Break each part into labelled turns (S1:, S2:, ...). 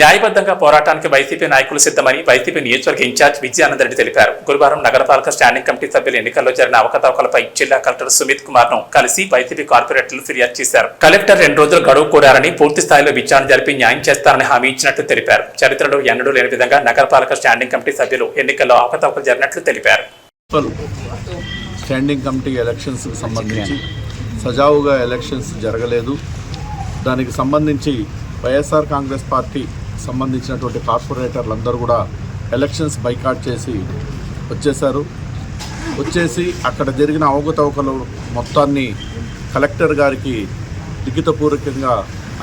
S1: న్యాయబద్ధంగా పోరాటానికి వైసీపీ నాయకులు సిద్ధమని వైసీపీ నియోజకవర్గ ఇన్ఛార్జ్ విజయానందరెడ్డి తెలిపారు. గురువారం నగరపాలక స్టాండింగ్ కమిటీ సభ్యుల ఎన్నికల్లో జరిగిన అవకతవకలపై జిల్లా కలెక్టర్ సుమిత్ కుమార్ను కలిసి వైసీపీ కార్పొరేటర్లు ఫిర్యాదు చేశారు. కలెక్టర్ రెండు రోజులు గడువు కోరారని పూర్తి స్థాయిలో విచారణ జరిపి న్యాయం చేస్తారని హామీ ఇచ్చినట్లు తెలిపారు. చరిత్రలో ఎన్నడూ లేని విధంగా నగరపాలక స్టాండింగ్ కమిటీ సభ్యులు ఎన్నికల్లో అవకతవకలు జరిగినట్లు తెలిపారు.
S2: స్టాండింగ్ కమిటీ ఎలక్షన్స్కి సంబంధించి సజావుగా ఎలక్షన్స్ జరగలేదు. దానికి సంబంధించి వైఎస్ఆర్ కాంగ్రెస్ పార్టీ సంబంధించినటువంటి కార్పొరేటర్లందరూ కూడా ఎలక్షన్స్ బైకాట్ చేసి వచ్చేశారు. వచ్చేసి అక్కడ జరిగిన అవకతవకలు మొత్తాన్ని కలెక్టర్ గారికి లిఖితపూర్వకంగా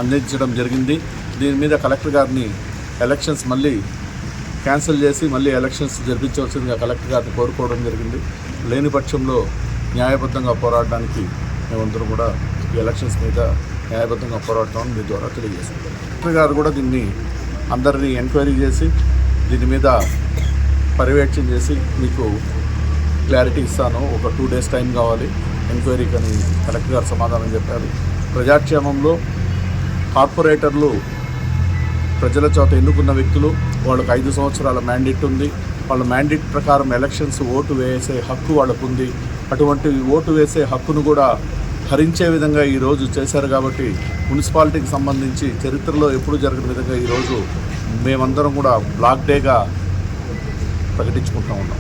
S2: అందించడం జరిగింది. దీని మీద కలెక్టర్ గారిని ఎలక్షన్స్ మళ్ళీ క్యాన్సిల్ చేసి మళ్ళీ ఎలక్షన్స్ జరిపించవలసిందిగా కలెక్టర్ గారిని కోరుకోవడం జరిగింది. లేని పక్షంలో న్యాయబద్ధంగా పోరాడడానికి మేమందరం కూడా ఈ ఎలక్షన్స్ మీద న్యాయబద్ధంగా పోరాడతామని మీ ద్వారా తెలియజేశాం కలెక్టర్ గారు కూడా దీన్ని అందరినీ ఎంక్వైరీ చేసి దీని మీద పర్యవేక్షణ చేసి మీకు క్లారిటీ ఇస్తాను. ఒక టూ డేస్ టైం కావాలి. ఎంక్వైరీకి అని కలెక్టర్ గారు సమాధానం చెప్పారు. ప్రజాక్షేమంలో కార్పొరేటర్లు ప్రజల చేత ఎన్నుకున్న వ్యక్తులు వాళ్ళకి ఐదు సంవత్సరాల మ్యాండేట్ ఉంది. వాళ్ళ మ్యాండేట్ ప్రకారం ఎలక్షన్స్ ఓటు వేసే హక్కు వాళ్ళకు ఉంది అటువంటి ఓటు వేసే హక్కును కూడా హరించే విధంగా ఈరోజు చేశారు కాబట్టి మున్సిపాలిటీకి సంబంధించి చరిత్రలో ఎప్పుడు జరగని విధంగా ఈరోజు మేమందరం కూడా బ్లాక్ డేగా ప్రకటించుకుంటా ఉన్నాం.